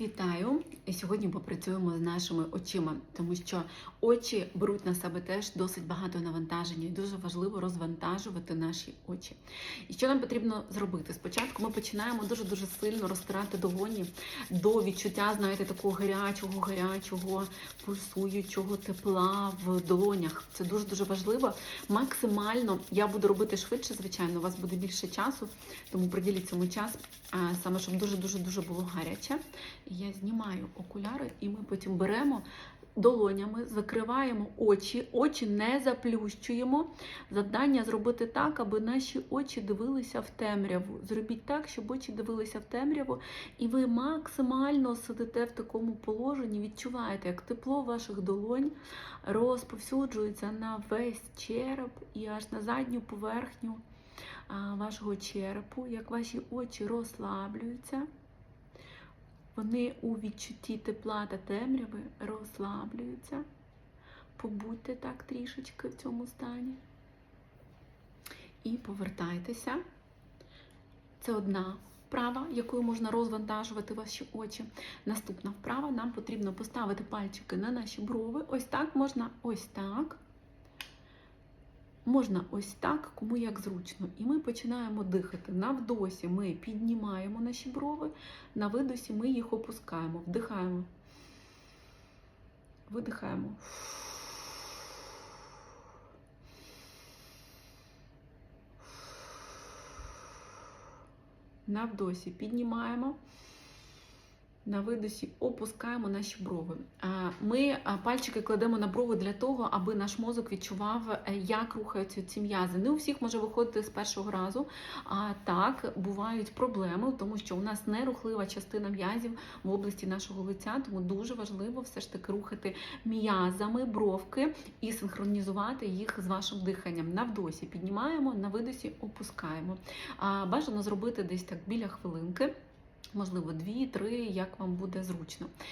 Вітаю! Сьогодні попрацюємо з нашими очима, тому що очі беруть на себе теж досить багато навантаження, і дуже важливо розвантажувати наші очі. І що нам потрібно зробити? Спочатку ми починаємо дуже дуже сильно розтирати долоні до відчуття, знаєте, такого гарячого, гарячого, пульсуючого тепла в долонях. Це дуже дуже важливо. Максимально я буду робити швидше, звичайно, у вас буде більше часу, тому приділіть цьому час, саме щоб дуже дуже дуже було гаряче. Я знімаю окуляри, і ми потім беремо долонями, закриваємо очі, очі не заплющуємо. Завдання зробити так, аби наші очі дивилися в темряву. Зробіть так, щоб очі дивилися в темряву, і ви максимально сидите в такому положенні, відчуваєте, як тепло ваших долонь розповсюджується на весь череп і аж на задню поверхню вашого черепу, як ваші очі розслаблюються. Вони у відчутті тепла та темряви розслаблюються. Побудьте так трішечки в цьому стані. І повертайтеся. Це одна вправа, якою можна розвантажувати ваші очі. Наступна вправа нам потрібно поставити пальчики на наші брови. Ось так можна ось так. Можна ось так, кому як зручно. І ми починаємо дихати. На вдосі ми піднімаємо наші брови, на видосі ми їх опускаємо. Вдихаємо. Видихаємо. На вдосі піднімаємо. На видосі опускаємо наші брови. Ми пальчики кладемо на брови для того, аби наш мозок відчував, е, як рухаються ці м'язи. Не у всіх може виходити з першого разу. А так бувають проблеми, тому що у нас нерухлива частина м'язів в області нашого лиця, тому дуже важливо все ж таки рухати м'язами бровки і синхронізувати їх з вашим диханням. На вдосі піднімаємо, на видосі опускаємо. Бажано зробити десь так біля хвилинки. Можливо, дві-три, як вам буде зручно.